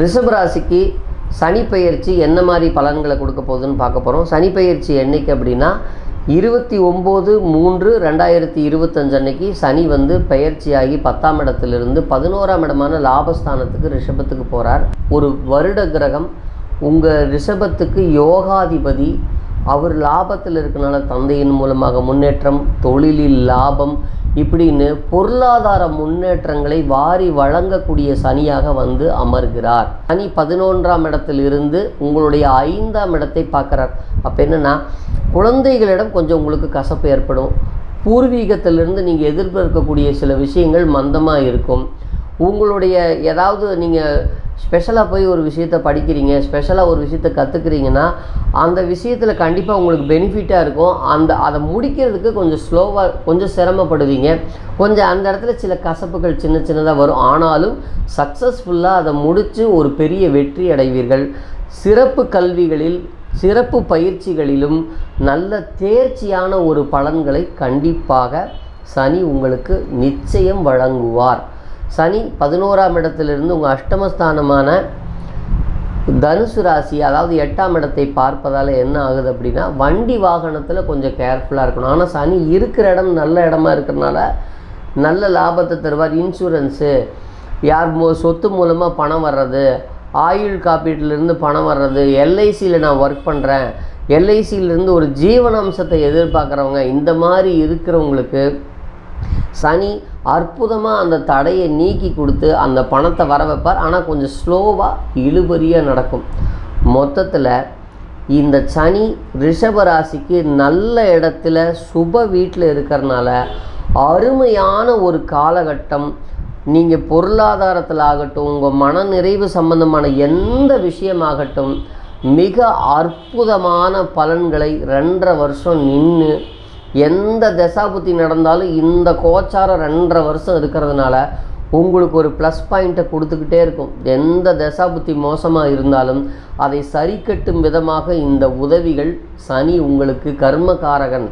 ரிஷபராசிக்கு சனி பயிற்சி என்ன மாதிரி பலன்களை கொடுக்க போகுதுன்னு பார்க்க போகிறோம் சனி பயிற்சி என்னைக்கு அப்படின்னா இருபத்தி ஒம்பது மூன்று ரெண்டாயிரத்தி இருபத்தஞ்சு அன்னைக்கு சனி வந்து பெயர்ச்சியாகி பத்தாம் இடத்திலிருந்து பதினோராம் இடமான லாபஸ்தானத்துக்கு ரிஷபத்துக்கு போகிறார் ஒரு வருட கிரகம். உங்கள் ரிஷபத்துக்கு யோகாதிபதி. அவர் லாபத்தில் இருக்கனால தந்தையின் மூலமாக முன்னேற்றம் தொழிலில் லாபம் இப்படின்னு பொருளாதார முன்னேற்றங்களை வாரி வழங்கக்கூடிய சனியாக வந்து அமர்கிறார். சனி பதினொன்றாம் இடத்தில் இருந்து உங்களுடைய ஐந்தாம் இடத்தை பார்க்குறார். அப்போ என்னென்னா குழந்தைகளிடம் கொஞ்சம் உங்களுக்கு கசப்பு ஏற்படும். பூர்வீகத்திலிருந்து நீங்கள் எதிர்பார்க்கக்கூடிய சில விஷயங்கள் மந்தமாக இருக்கும். உங்களுடைய ஏதாவது நீங்கள் ஸ்பெஷலாக போய் ஒரு விஷயத்தை படிக்கிறீங்க ஸ்பெஷலாக ஒரு விஷயத்தை கற்றுக்குறீங்கன்னா அந்த விஷயத்தில் கண்டிப்பாக உங்களுக்கு பெனிஃபிட்டாக இருக்கும். அந்த அதை முடிக்கிறதுக்கு கொஞ்சம் ஸ்லோவாக கொஞ்சம் சிரமப்படுவீங்க. கொஞ்சம் அந்த இடத்துல சில கசப்புகள் சின்ன சின்னதாக வரும். ஆனாலும் சக்ஸஸ்ஃபுல்லாக அதை முடித்து ஒரு பெரிய வெற்றி அடைவீர்கள். சிறப்பு கல்விகளில் சிறப்பு பயிற்சிகளிலும் நல்ல தேர்ச்சியான ஒரு பலன்களை கண்டிப்பாக சனி உங்களுக்கு நிச்சயம் வழங்குவார். சனி பதினோராம் இடத்திலிருந்து உங்கள் அஷ்டமஸ்தானமான தனுசு ராசி அதாவது எட்டாம் இடத்தை பார்ப்பதால் என்ன ஆகுது அப்படின்னா வண்டி வாகனத்தில் கொஞ்சம் கேர்ஃபுல்லாக இருக்கணும். ஆனால் சனி இருக்கிற இடம் நல்ல இடமா இருக்கிறனால நல்ல லாபத்தை தருவார். இன்சூரன்ஸு யார் மூ சொத்து மூலமாக பணம் வர்றது ஆயுள் காப்பீட்டிலேருந்து பணம் வர்றது எல்ஐசியில் நான் ஒர்க் பண்ணுறேன் எல்ஐசியிலேருந்து ஒரு ஜீவன அம்சத்தை எதிர்பார்க்குறவங்க இந்த மாதிரி இருக்கிறவங்களுக்கு சனி அற்புதமாக அந்த தடையை நீக்கி கொடுத்து அந்த பணத்தை வர வைப்பார். ஆனால் கொஞ்சம் ஸ்லோவாக இழுபறியாக நடக்கும். மொத்தத்தில் இந்த சனி ரிஷபராசிக்கு நல்ல இடத்துல சுப வீட்டில் இருக்கிறனால அருமையான ஒரு காலகட்டம் நீங்கள் பொருளாதாரத்தில் ஆகட்டும் உங்கள் மன நிறைவு சம்பந்தமான எந்த விஷயமாகட்டும் மிக அற்புதமான பலன்களை ரெண்டரை வருஷம் நின்று எந்த தசாபுத்தி நடந்தாலும் இந்த கோச்சாரம் ரெண்டரை வருஷம் இருக்கிறதுனால உங்களுக்கு ஒரு ப்ளஸ் பாயிண்ட்டை கொடுத்துக்கிட்டே இருக்கும். எந்த தசாபுத்தி மோசமாக இருந்தாலும் அதை சரி கட்டும் விதமாக இந்த உதவிகள் சனி உங்களுக்கு கர்மகாரகன்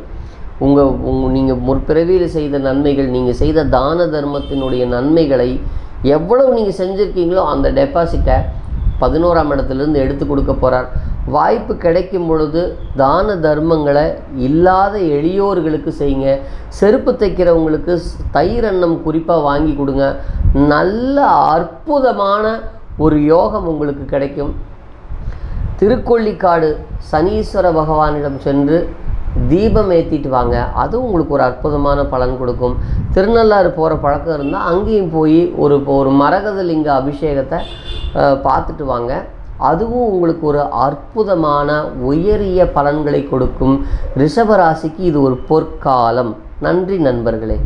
உங்கள் உங் நீங்கள் முற்பிறவியில் செய்த நன்மைகள் நீங்கள் செய்த தான தர்மத்தினுடைய நன்மைகளை எவ்வளவு நீங்கள் செஞ்சுருக்கீங்களோ அந்த டெபாசிட்டை பதினோராம் இடத்துலேருந்து எடுத்து கொடுக்க போகிறார் வாய்ப்பு கிடைக்கும் பொழுது தான தர்மங்களை இல்லாத எளியோர்களுக்கு செய்யுங்க. செருப்பு தைக்கிறவங்களுக்கு ஸ்- தயிர் அன்னம் குறிப்பாக வாங்கி கொடுங்க. நல்ல அற்புதமான ஒரு யோகம் உங்களுக்கு கிடைக்கும். திருக்கொள்ளிக்காடு சனீஸ்வர பகவானிடம் சென்று தீபம் ஏற்றிட்டு வாங்க. அதுவும் உங்களுக்கு ஒரு அற்புதமான பலன் கொடுக்கும். திருநள்ளாறு போகிற பழக்கம் இருந்தால் அங்கேயும் போய் ஒரு ஒரு மரகதலிங்க அபிஷேகத்தை பார்த்துட்டு வாங்க. அதுவும் உங்களுக்கு ஒரு அற்புதமான உயரிய பலன்களை கொடுக்கும் ரிஷபராசிக்கு இது ஒரு பொற்காலம். நன்றி நண்பர்களே.